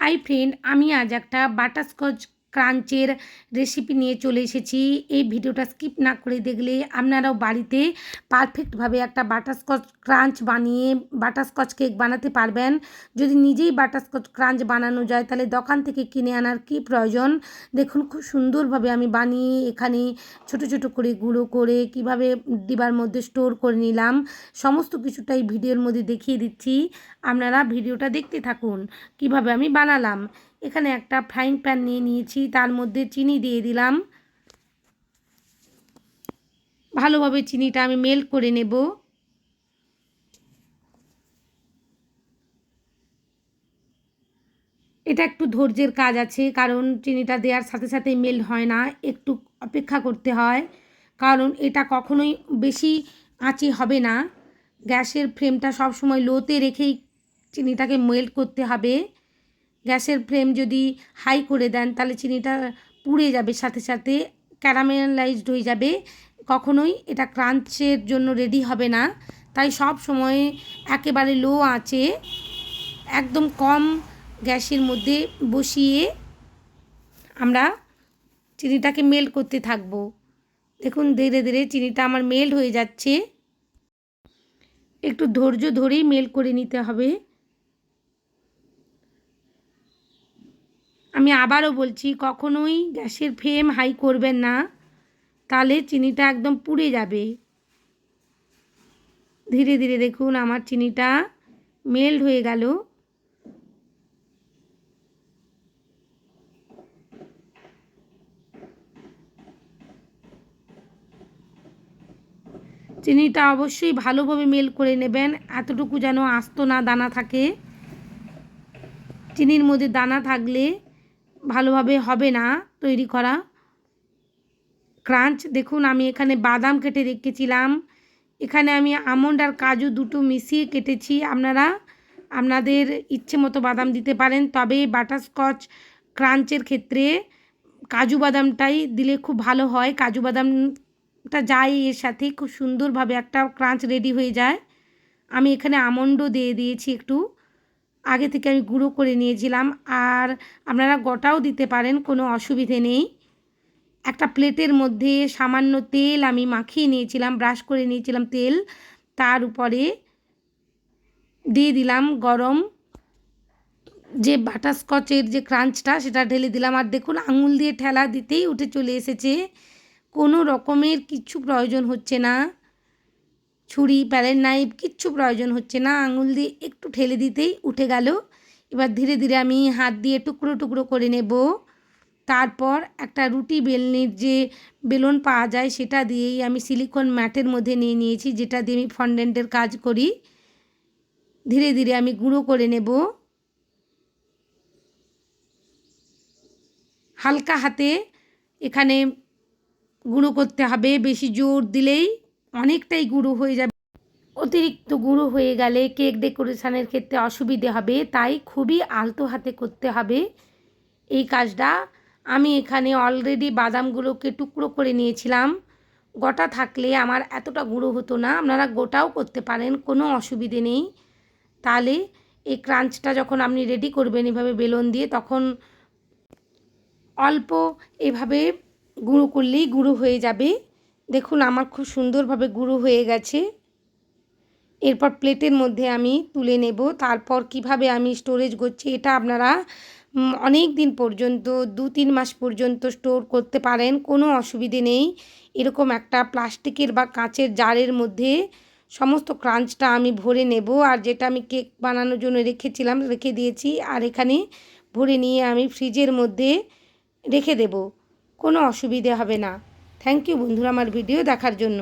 Hi friend আমি আজ একটা বাটারস্কচ ক্রাঞ্চের রেসিপি নিয়ে চলে এসেছি। এই ভিডিওটা স্কিপ না করে দেখলে আপনারাও বাড়িতে পারফেক্টভাবে একটা বাটারস্কচ ক্রাঞ্চ বানিয়ে বাটারস্কচ কেক বানাতে পারবেন। যদি নিজেই বাটারস্কচ ক্রাঞ্চ বানানো যায়, তাহলে দোকান থেকে কিনে আনার কি প্রয়োজন? দেখুন, খুব সুন্দরভাবে আমি বানিয়ে এখানে ছোট ছোট করে গুঁড়ো করে কীভাবে ডিবার মধ্যে স্টোর করে নিলাম, সমস্ত কিছুটাই ভিডিওর মধ্যে দেখিয়ে দিচ্ছি। আপনারা ভিডিওটা দেখতে থাকুন, কীভাবে আমি বানালাম। এখানে একটা ফ্রাইং প্যান নিয়ে নিয়েছি, তার মধ্যে চিনি দিয়ে দিলাম। ভালোভাবে চিনিটা আমি মেল্ট করে নেব। এটা একটু ধৈর্যের কাজ আছে, কারণ চিনিটা দেওয়ার সাথে সাথে মেল্ট হয় না, একটু অপেক্ষা করতে হয়, কারণ এটা কখনোই বেশি আঁচে হবে না। গ্যাসের ফ্লেমটা সবসময় লোতে রেখেই চিনিটাকে মেল্ট করতে হবে। গ্যাসের ফ্লেম যদি হাই করে দেন, তাহলে চিনিটা পুড়ে যাবে, সাথে সাথে ক্যারামেলাইজড হয়ে যাবে। কখনোই এটা ক্রাঞ্চের জন্য রেডি হবে না। তাই সব সময় একেবারে লো আঁচে একদম কম গ্যাসের মধ্যে বসিয়ে আমরা চিনিটাকে মেল্ট করতে থাকব। দেখুন, ধীরে ধীরে চিনিটা আমার মেল্ট হয়ে যাচ্ছে। একটু ধৈর্য ধরেই মেল্ট করে নিতে হবে। আমি আবারও বলছি, কখনোই গ্যাসের ফ্লেম হাই করবেন না। তাহলে চিনিটা একদম পুড়ে যাবে। ধীরে ধীরে দেখুন, আমার চিনিটা মেল্ট হয়ে গেল। চিনিটা অবশ্যই ভালোভাবে মেল করে নেবেন, এতটুকু যেন আস্ত না দানা থাকে। চিনির মধ্যে দানা থাকলে ভালোভাবে হবে না তৈরি করা। ক্রাঞ্চ, দেখুন আমি এখানে বাদাম কেটে রেখেছিলাম। এখানে আমি আমন্ড আর কাজু দুটো মিশিয়ে কেটেছি। আপনারা, আপনাদের ইচ্ছে মতো বাদাম দিতে পারেন, তবে বাটারস্কচ ক্রাঞ্চের ক্ষেত্রে কাজু বাদামটাই দিলে খুব ভালো হয়। কাজু বাদামটা যায়, এর সাথে খুব সুন্দরভাবে একটা ক্রাঞ্চ রেডি হয়ে যায়। আমি এখানে আমন্ডও দিয়ে দিয়েছি একটু। আগে থেকে আমি গুঁড়ো করে নিয়েছিলাম আর আপনারা গোটাও দিতে পারেন, কোনো অসুবিধে নেই। একটা প্লেটের মধ্যে সামান্য তেল আমি মাখিয়ে নিয়েছিলাম, ব্রাশ করে নিয়েছিলাম তেল। তার উপরে দিয়ে দিলাম গরম যে বাটারস্কচের যে ক্রাঞ্চটা, সেটা ঢেলে দিলাম। আর দেখুন, আঙুল দিয়ে ঠেলা দিতেই উঠে চলে এসেছে। কোনো রকমের কিছু প্রয়োজন হচ্ছে না। ছুরি প্যালের নাইফ, কিচ্ছু প্রয়োজন হচ্ছে না। আঙুল দিয়ে একটু ঠেলে দিতেই উঠে গেল। এবার ধীরে ধীরে আমি হাত দিয়ে টুকরো টুকরো করে নেব। তারপর একটা রুটি বেলনির যে বেলন পাওয়া যায় সেটা দিয়েই আমি সিলিকন ম্যাটের মধ্যে নিয়ে নিয়েছি, যেটা দিয়ে আমি ফন্ডেন্টের কাজ করি। ধীরে ধীরে আমি গুঁড়ো করে নেব। হালকা হাতে এখানে গুঁড়ো করতে হবে, বেশি জোর দিলেই অনেকটাই গুঁড়ো হয়ে যাবে। অতিরিক্ত গুঁড়ো হয়ে গেলে কেক ডেকোরেশনের ক্ষেত্রে অসুবিধে হবে, তাই খুবই আলতো হাতে করতে হবে। এই কাজটা আমি এখানে অলরেডি বাদামগুলোকে টুকরো করে নিয়েছিলাম। গোটা থাকলে আমার এতটা গুঁড়ো হতো না, আপনারা গোটাও করতে পারেন, কোনো অসুবিধে নেই। তাহলে এই ক্রাঞ্চটা যখন আপনি রেডি করবেন এভাবে বেলন দিয়ে, তখন অল্প এভাবে গুঁড়ো করলেই গুঁড়ো হয়ে যাবে। দেখুন, আমার খুব সুন্দরভাবে গুঁড়ো হয়ে গেছে। এরপর প্লেটের মধ্যে আমি তুলে নেব। তারপর কীভাবে আমি স্টোরেজ করছি, এটা আপনারা অনেক দিন পর্যন্ত দু তিন মাস পর্যন্ত স্টোর করতে পারেন, কোনো অসুবিধে নেই। এরকম একটা প্লাস্টিকের বা কাঁচের জারের মধ্যে সমস্ত ক্রাঞ্চটা আমি ভরে নেব। আর যেটা আমি কেক বানানোর জন্য রেখেছিলাম, রেখে দিয়েছি, আর এখানে ভরে নিয়ে আমি ফ্রিজের মধ্যে রেখে দেব। কোনো অসুবিধে হবে না। থ্যাংক ইউ বন্ধুরা আমার ভিডিও দেখার জন্য।